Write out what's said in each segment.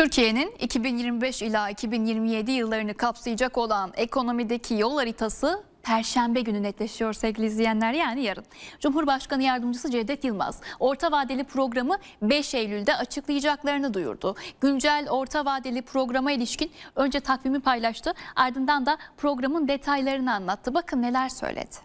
Türkiye'nin 2025 ila 2027 yıllarını kapsayacak olan ekonomideki yol haritası Perşembe günü netleşiyor sevgili izleyenler yani yarın. Cumhurbaşkanı Yardımcısı Cevdet Yılmaz orta vadeli programı 5 Eylül'de açıklayacaklarını duyurdu. Güncel orta vadeli programa ilişkin önce takvimi paylaştı ardından da programın detaylarını anlattı. Bakın neler söyledi.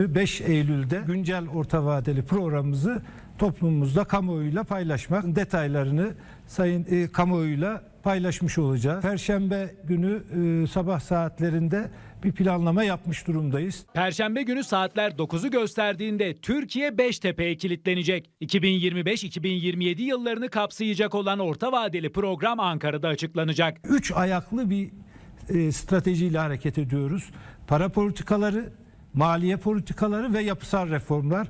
5 Eylül'de güncel orta vadeli programımızı toplumumuzda kamuoyuyla paylaşmak detaylarını sayın e, kamuoyuyla paylaşmış olacağız. Perşembe günü e, sabah saatlerinde bir planlama yapmış durumdayız. Perşembe günü saatler 9'u gösterdiğinde Türkiye Beştepe'ye kilitlenecek. 2025-2027 yıllarını kapsayacak olan orta vadeli program Ankara'da açıklanacak. Üç ayaklı bir e, stratejiyle hareket ediyoruz. Para politikaları, maliye politikaları ve yapısal reformlar.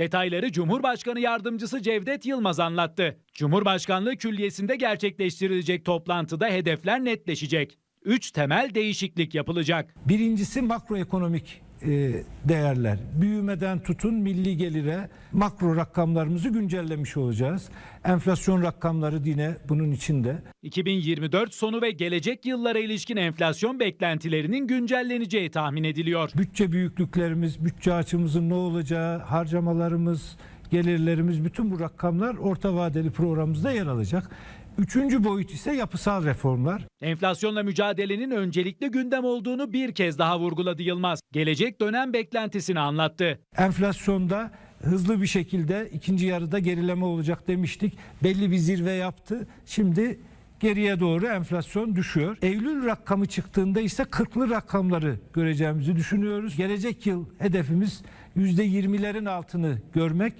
Detayları Cumhurbaşkanı Yardımcısı Cevdet Yılmaz anlattı. Cumhurbaşkanlığı Külliyesi'nde gerçekleştirilecek toplantıda hedefler netleşecek. Üç temel değişiklik yapılacak. Birincisi makroekonomik değerler. Büyümeden tutun milli gelire makro rakamlarımızı güncellemiş olacağız. Enflasyon rakamları yine bunun içinde. 2024 sonu ve gelecek yıllara ilişkin enflasyon beklentilerinin güncelleneceği tahmin ediliyor. Bütçe büyüklüklerimiz, bütçe açımızın ne olacağı, harcamalarımız, gelirlerimiz bütün bu rakamlar orta vadeli programımızda yer alacak. Üçüncü boyut ise yapısal reformlar. Enflasyonla mücadelenin öncelikli gündem olduğunu bir kez daha vurguladı Yılmaz. Gelecek dönem beklentisini anlattı. Enflasyonda hızlı bir şekilde ikinci yarıda gerileme olacak demiştik. Belli bir zirve yaptı. Şimdi geriye doğru enflasyon düşüyor. Eylül rakamı çıktığında ise 40'lı rakamları göreceğimizi düşünüyoruz. Gelecek yıl hedefimiz %20'lerin altını görmek.